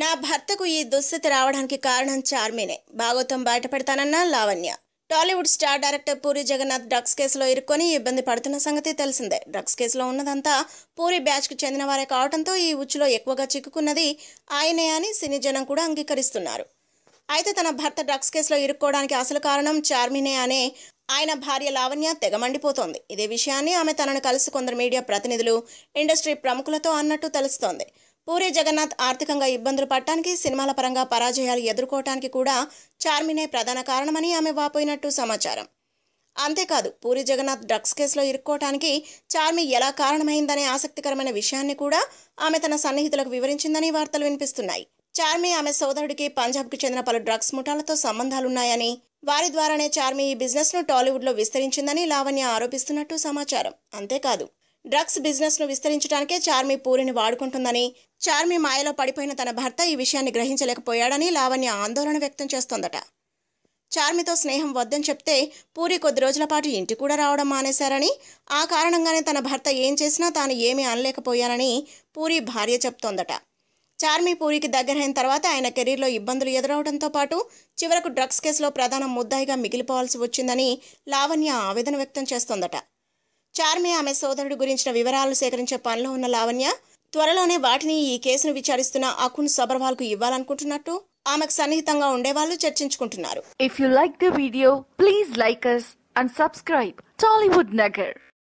నా భర్తకు ఈ దుస్థితి రావడానికి కారణం చార్మినే. భాగవతం బయటపెడతానన్న Lavanya. Tollywood star director Puri Jagannadh drugs కేసులో ఇరుక్కొని ఇబ్బంది పడుతున్న సంగతి తెలిసిందే. డ్రగ్స్ కేసులో ఉన్నదంతా పూరి బ్యాచ్కు చెందిన వారే కావడంతో ఈ ఉచ్చులో ఎక్కువగా చిక్కుకున్నది ఆయనే అని సినీ జనం కూడా అంగీకరిస్తున్నారు. అయితే తన భర్త డ్రగ్స్ కేసులో ఇరుక్కోవడానికి అసలు కారణం చార్మినే అనే ఆయన భార్య లావణ్య తెగమండిపోతోంది ఇదే విషయాన్ని ఆమె తనను కలిసి కొందరు మీడియా ప్రతినిధులు ఇండస్ట్రీ ప్రముఖులతో అన్నట్టు తెలుస్తోంది. పూరి జగన్నాథ్ ఆర్థికంగా ఇబ్బందులు పడటానికి సినిమాల పరంగా పరాజయాలు ఎదుర్కోవటానికి కూడా చార్మినే ప్రధాన కారణమని ఆమె వాపోయినట్టు సమాచారం. అంతేకాదు పూరి జగన్నాథ్ డ్రగ్స్ కేసులో ఇరుక్కోవటానికి చార్మి ఎలా కారణమైందనే ఆసక్తికరమైన విషయాన్ని కూడా ఆమె తన సన్నిహితులకు వివరించిందని వార్తలు వినిపిస్తున్నాయి. చార్మి ఆమె సోదరుడికి పంజాబ్కి చెందిన పలు డ్రగ్స్ ముఠాలతో సంబంధాలున్నాయని వారి ద్వారానే చార్మి ఈ బిజినెస్ను టాలీవుడ్లో విస్తరించిందని లావణ్య ఆరోపిస్తున్నట్టు సమాచారం. అంతేకాదు డ్రగ్స్ బిజినెస్ను విస్తరించడానికే చార్మి పూరిని వాడుకుంటుందని చార్మి మాయలో పడిపోయిన తన భర్త ఈ విషయాన్ని గ్రహించలేకపోయాడని లావణ్య ఆందోళన వ్యక్తం చేస్తోందట. చార్మితో స్నేహం వద్దని చెప్తే పూరి కొద్ది రోజుల పాటు ఇంటి కూడా రావడం మానేశారని ఆ కారణంగానే తన భర్త ఏం చేసినా తాను ఏమీ అనలేకపోయానని పూరి భార్య చెప్తోందట. చార్మి పూరికి దగ్గరైన తర్వాత ఆయన కెరీర్లో ఇబ్బందులు ఎదురవడంతో పాటు చివరకు డ్రగ్స్ కేసులో ప్రధాన ముద్దాయిగా మిగిలిపోవాల్సి వచ్చిందని లావణ్య ఆవేదన వ్యక్తం చేస్తోందట. చార్మి ఆమె సోదరుడు గురించిన వివరాలు సేకరించే పనిలో ఉన్న లావణ్య త్వరలోనే వాటిని ఈ కేసును విచారిస్తున్న అకున్ సబర్వాల్కు ఇవ్వాలనుకుంటున్నట్టు ఆమెకు సన్నిహితంగా ఉండేవాళ్ళు చర్చించుకుంటున్నారు. If you like the video please like us and subscribe Tollywood Nagar